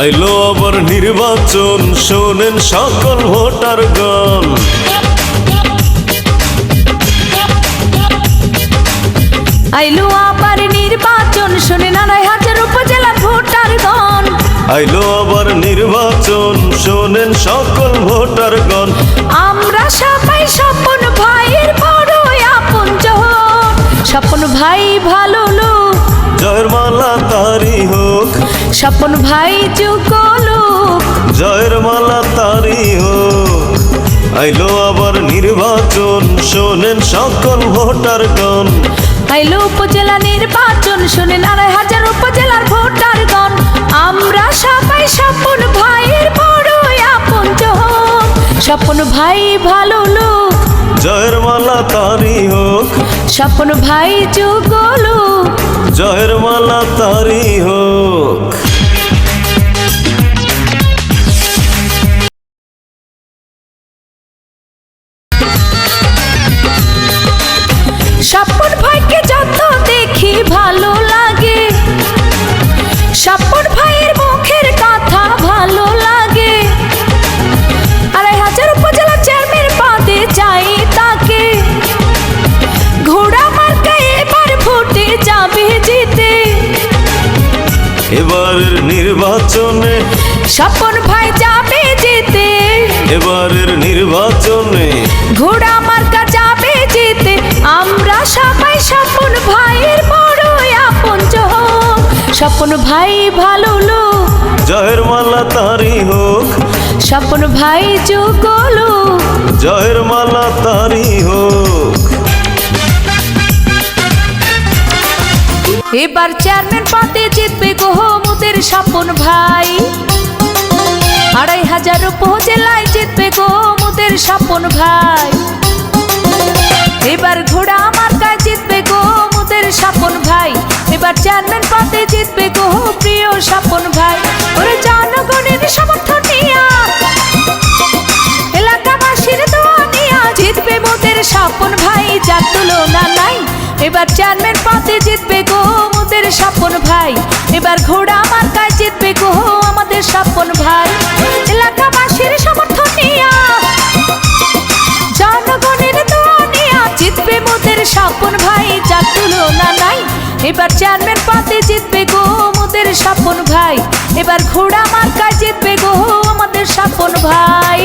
আইলো আবার নির্বাচন শোনেন সকল ভোটার গণ। আইলো আবার নির্বাচন শুনে নানাই হাজার উপজেলা ভোটার গণ। আইলো আবার নির্বাচন শোনেন সকল ভোটার গণ। আমরা সবাই স্বপন ভাইয়ের বড় আপন স্বপন ভাই ভালো লোক। জয়ের মালা তারি হোক। স্বপন ভাই যোগ্য লোক জয়ের মালা তারি হোক। আইলো আবার নির্বাচন শোনেন সকল ভোটার গণ। আইলো উপজেলা নির্বাচন শুনে নারায় হাজার উপজেলার ভোটার গণ। আমরা সবাই স্বপন ভাইয়ের বড় আপন স্বপন ভাই ভালো লোক। জয়ের মালা তারি হোক। স্বপন ভাই যোগ্য লোক জয়ের মালা তারি স্বপন ভাইকে যত দেখি ভালো লাগে। স্বপন ভাইয়ের মুখের কথা ভালো লাগে। আড়াই হাজার উপজেলা চেয়ারম্যান পদে চাই তাকে। ঘোড়া মার্কা এবার ভোটে যাবে জিতে। এবারের নির্বাচনে স্বপন ভাই যাবে জিতে। এবারের নির্বাচনে ঘোড়া স্বপন ভাই ভালো লোক। জয়ের মালা তারি হোক। স্বপন ভাই যোগ্য লোক। জয়ের মালা তারি হোক। এবার চেয়ারম্যান পদে জিতবে গোহমুদের স্বপন ভাই। আড়াই হাজার উপজেলায় জিতবে গোহমুদের স্বপন ভাই। এবার ঘোড়া পদে জিতবে গোহ প্রিয় স্বপন ভাই। ওরে জনগণের সমর্থন নিয়া। এলাকাবাসীর দোয়া নিয়া জিতবে মোদের স্বপন ভাই, যার তুলনা নাই। এবার চেয়ারম্যান পদে জিতবে গো মোদের স্বপন ভাই। এবার ঘোড়া আমার কাছে জিতবে গো আমাদের স্বপন ভাই। এলাকাবাসীর সমর্থন নিয়া। জনগণের দোয়া নিয়া জিতবে মোদের স্বপন ভাই, যার তুলনা নাই। এবার চেয়ারম্যান পাতে জিতবে গো আমাদের স্বপন ভাই। এবার ঘোড়া মার্কা জিতবে গো আমাদের স্বপন ভাই।